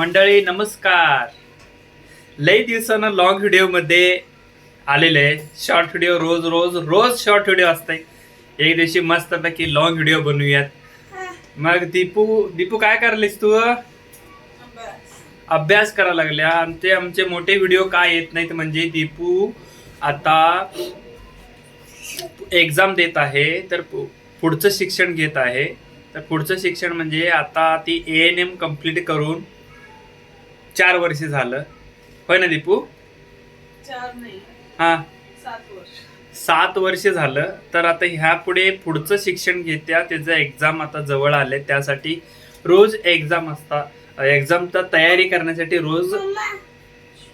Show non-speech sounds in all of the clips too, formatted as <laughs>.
मंडळी नमस्कार. लई दिवसानं लॉंग व्हिडिओमध्ये आलेले आहे शॉर्ट व्हिडिओ रोज रोज रोज शॉर्ट व्हिडिओ असते एक दिवशी मस्तपैकी लॉंग व्हिडिओ बनवूयात. मग दीपू दीपू काय करलीस तू? अभ्यास करायला लागल्या आमचे आमचे मोठे व्हिडिओ काय येत नाहीत म्हणजे दीपू आता एक्झाम देत आहे तर पुढचं शिक्षण घेत आहे. तर पुढचं शिक्षण म्हणजे आता ती ए एन एम कंप्लीट करून चार वर्ष झालं. होय ना दीपू? चार नाही. हा. सात वर्ष. सात वर्ष झालं. तर आता ह्या पुढे पुढचं शिक्षण घेत्या. त्याचं एक्झाम आता जवळ आले. त्यासाठी रोज एक्झाम असता एक्झामचा तयारी करण्यासाठी रोज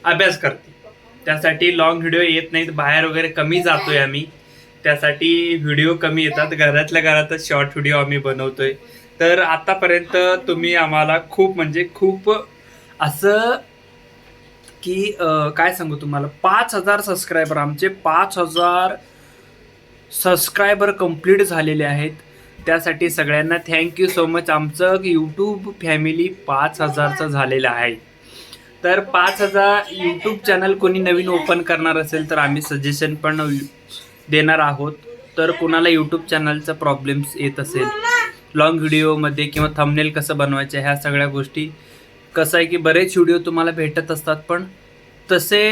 अभ्यास करते. त्यासाठी लॉंग व्हिडिओ येत नाहीत. बाहेर वगैरे कमी जातोय आम्ही. त्यासाठी व्हिडिओ कमी येतात. घरातल्या घरातच शॉर्ट व्हिडिओ आम्ही बनवतोय. तर आतापर्यंत तुम्ही आम्हाला खूप म्हणजे खूप असं की काय सांगू तुम्हाला? पाच हजार सबस्क्रायबर आमचे पाच हजार सबस्क्रायबर कंप्लीट झालेले आहेत. त्यासाठी सगळ्यांना थँक्यू सो मच आमचं यूट्यूब फॅमिली पाच हजारचं झालेलं आहे. तर पाच हजार यूट्यूब चॅनल कोणी नवीन ओपन करणार असेल तर आम्ही सजेशन पण देणार आहोत. तर कोणाला यूट्यूब चॅनलचा प्रॉब्लेम्स येत असेल लॉंग व्हिडिओमध्ये किंवा थंबनेल कसं बनवायचं ह्या सगळ्या गोष्टी कसं आहे की बरेच व्हिडिओ तुम्हाला भेटत असतात पण तसे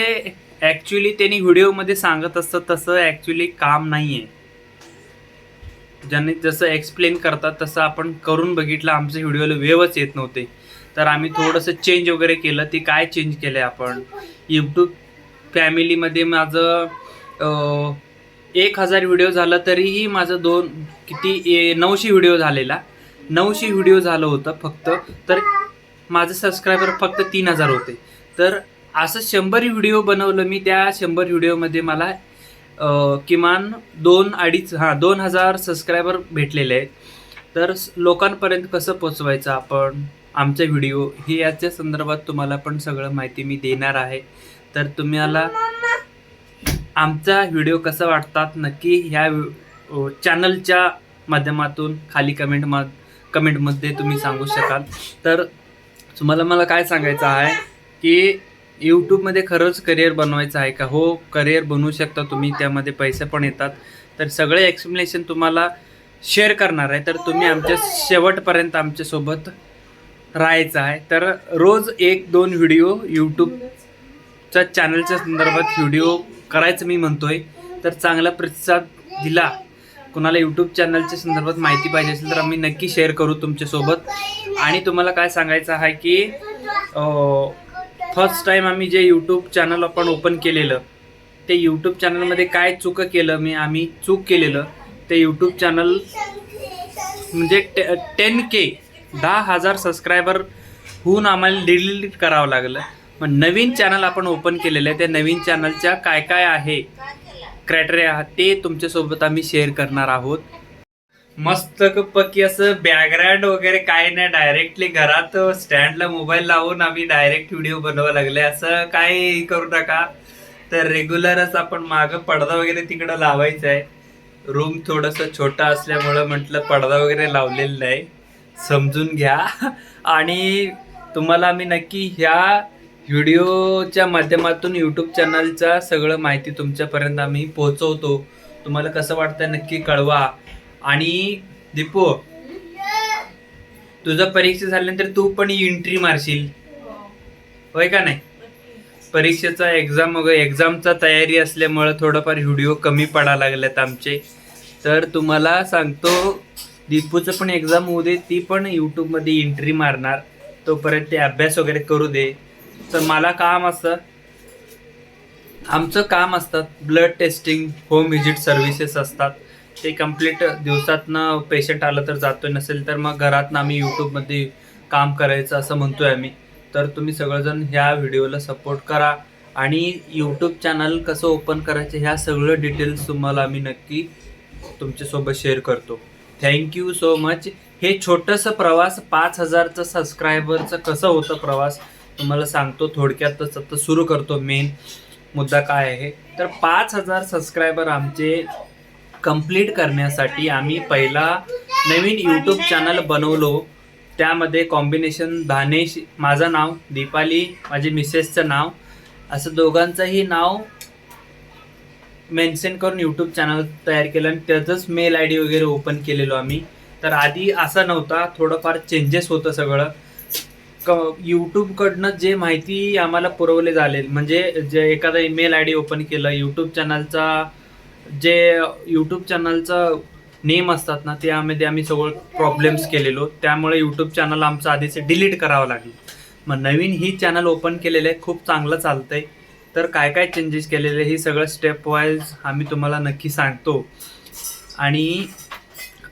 ॲक्च्युली त्यांनी व्हिडिओमध्ये सांगत असतं तसं ॲक्च्युली काम नाही आहे ज्यांनी जसं एक्सप्लेन करतात तसं आपण करून बघितलं आमच्या व्हिडिओला वेवच येत नव्हते. तर आम्ही थोडंसं चेंज वगैरे केलं ते काय चेंज केलं आहे आपण यूट्यूब फॅमिलीमध्ये माझं एक हजार व्हिडिओ झालं तरीही माझं दोन किती ए- नऊशे व्हिडिओ झालेला. नऊशे व्हिडिओ झालं होतं फक्त. तर माझं सबस्क्रायबर फक्त तीन हजार होते. तर असं शंभर व्हिडिओ बनवलं मी त्या शंभर व्हिडिओमध्ये मला किमान दोन अडीच हां दोन हजार सबस्क्रायबर भेटलेले आहेत. तर लोकांपर्यंत कसं पोचवायचं आपण? आमचा व्हिडिओ हे याच्या संदर्भात तुम्हाला पण सगळं माहिती मी देणार आहे. तर तुम्हाला आमचा व्हिडिओ कसा वाटतात? नक्की ह्या चॅनलच्या माध्यमातून खाली कमेंट मा कमेंटमध्ये तुम्ही सांगू शकाल. तर तुम्हाला मला काय सांगायचं आहे की यूट्यूबमध्ये खरंच करिअर बनवायचं आहे का? हो करिअर बनवू शकता तुम्ही त्यामध्ये पैसे पण येतात. तर सगळे एक्सप्लेनेशन तुम्हाला शेअर करणार आहे. तर तुम्ही आमच्या शेवटपर्यंत आमच्यासोबत राहायचं आहे. तर रोज एक दोन व्हिडिओ यूट्यूबच्या चॅनलच्या संदर्भात व्हिडिओ करायचं मी म्हणतोय. तर चांगला प्रतिसाद दिला. कुणाला यूट्यूब चॅनलच्या संदर्भात माहिती पाहिजे असेल तर आम्ही नक्की शेअर करू तुमच्यासोबत. आणि तुम्हाला काय सांगायचं आहे की फर्स्ट टाईम आम्ही जे यूट्यूब चॅनल आपण ओपन केलेलं ते यूट्यूब चॅनलमध्ये काय चुकं केलं मी आम्ही चूक केलेलं ते यूट्यूब चॅनल म्हणजे टेन के दहा हजार सबस्क्रायबर होऊन आम्हाला डिलीट करावं लागलं. मग नवीन चॅनल आपण ओपन केलेलं आहे त्या नवीन चॅनलच्या काय काय आहे क्रायटेरिया ते तुमच्यासोबत आम्ही शेअर करणार आहोत. मस्त पकी असं बॅकग्राऊंड वगैरे काय नाही डायरेक्टली घरात स्टँडला मोबाईल लावून आम्ही डायरेक्ट व्हिडिओ बनवा लागले असं काय करू नका. तर रेग्युलरच आपण मागं पडदा वगैरे तिकडं लावायचा आहे. रूम थोडंसं छोटा असल्यामुळं म्हटलं पडदा वगैरे लावलेला नाही. समजून घ्या. <laughs> आणि तुम्हाला मी नक्की ह्या व्हिडिओच्या माध्यमातून यूट्यूब चॅनलचा सगळं माहिती तुमच्यापर्यंत आम्ही पोहोचवतो. तुम्हाला कसं वाटतं नक्की कळवा. आणि दीपो तुझं परीक्षा झाल्यानंतर तू पण एंट्री मारशील. होय का नाही? परीक्षेचा एक्झाम वगैरे एक्झामचा तयारी असल्यामुळं थोडंफार व्हिडिओ कमी पडा लागलेत आमचे. तर तुम्हाला सांगतो दीपूचं पण एक्झाम होऊ दे ती पण यूट्यूबमध्ये एंट्री मारणार. तोपर्यंत ते अभ्यास वगैरे करू दे. तर मला काम असतं. आमचं काम असतात blood testing home visit services असतात. ते कंप्लीट दिवसातनं पेशंट आलं तर जातोय. नसेल तर मग घरातनं आम्ही यूट्यूबमध्ये काम करायचं असं म्हणतोय आम्ही. तर तुम्ही सगळेजण ह्या व्हिडिओला सपोर्ट करा. आणि यूट्यूब चॅनल कसं ओपन करायचं ह्या सगळं डिटेल्स तुम्हाला आम्ही नक्की तुमच्यासोबत शेअर करतो. थँक्यू सो मच हे छोटंसं प्रवास पाच हजारचं सबस्क्रायबरचं कसं होतं प्रवास? तुम्हाला सांगतो थोडक्यातच आता सुरू करतो मेन मुद्दा काय आहे. तर पाच हजार सबस्क्रायबर आमचे कंप्लीट करण्यासाठी आम्ही पहिला नवीन यूट्यूब चॅनल बनवलो. त्यामध्ये कॉम्बिनेशन दानेश माझं नाव दीपाली माझी मिसेसचं नाव असं दोघांचंही नाव मेन्शन करून यूट्यूब चॅनल तयार केलं आणि त्याचंच मेल आय डी वगैरे ओपन केलेलो आम्ही. तर आधी असा नव्हता थोडंफार चेंजेस होतं सगळं. यूट्यूबकडनं जे माहिती आम्हाला पुरवले झाले म्हणजे जे एखादा ईमेल आय डी ओपन केलं यूट्यूब चॅनलचा जे यूट्यूब चॅनलचा नेम असतात ना त्यामध्ये आम्ही सगळं प्रॉब्लेम्स केलेलो. त्यामुळे यूट्यूब चॅनल आमचं आधीचे डिलीट करावं लागलं. मग नवीन ही चॅनल ओपन केलेलं आहे खूप चांगलं चालतंय. तर काय काय चेंजेस केलेले हे सगळं स्टेप वाईज आम्ही तुम्हाला नक्की सांगतो. आणि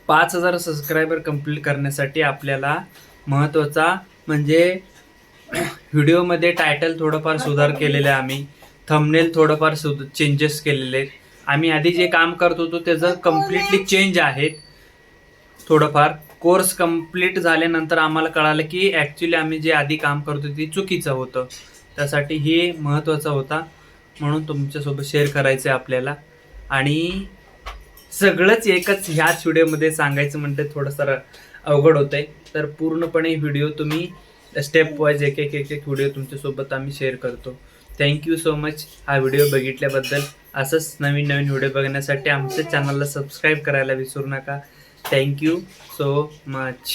पाच हजार सबस्क्रायबर कंप्लीट करण्यासाठी आपल्याला महत्त्वाचा म्हणजे व्हिडिओमध्ये टायटल थोडंफार सुधार केलेलं आहे आम्ही. थंबनेल थोडंफार सुध चेंजेस केलेले आहेत. आम्ही आधी जे काम करत होतो त्याचं कम्प्लिटली चेंज आहेत थोडंफार. कोर्स कंप्लीट झाल्यानंतर आम्हाला कळालं की ॲक्च्युली आम्ही जे आधी काम करतो ते चुकीचं होतं. त्यासाठी हे महत्त्वाचं होता. म्हणून तुमच्यासोबत शेअर करायचं आहे आपल्याला. आणि सगळंच एकच ह्याच व्हिडिओमध्ये सांगायचं म्हणते थोडंसं अवघड होतं आहे तर पूर्णपणे व्हिडिओ तुम्ही स्टेप वाईज एक एक एक एक व्हिडिओ तुमच्यासोबत आम्ही शेअर करतो. थँक्यू सो मच हा व्हिडिओ बघितल्याबद्दल असंच नवीन नवीन व्हिडिओ बघण्यासाठी आमच्या चॅनलला सबस्क्राईब करायला विसरू नका. Thank you so much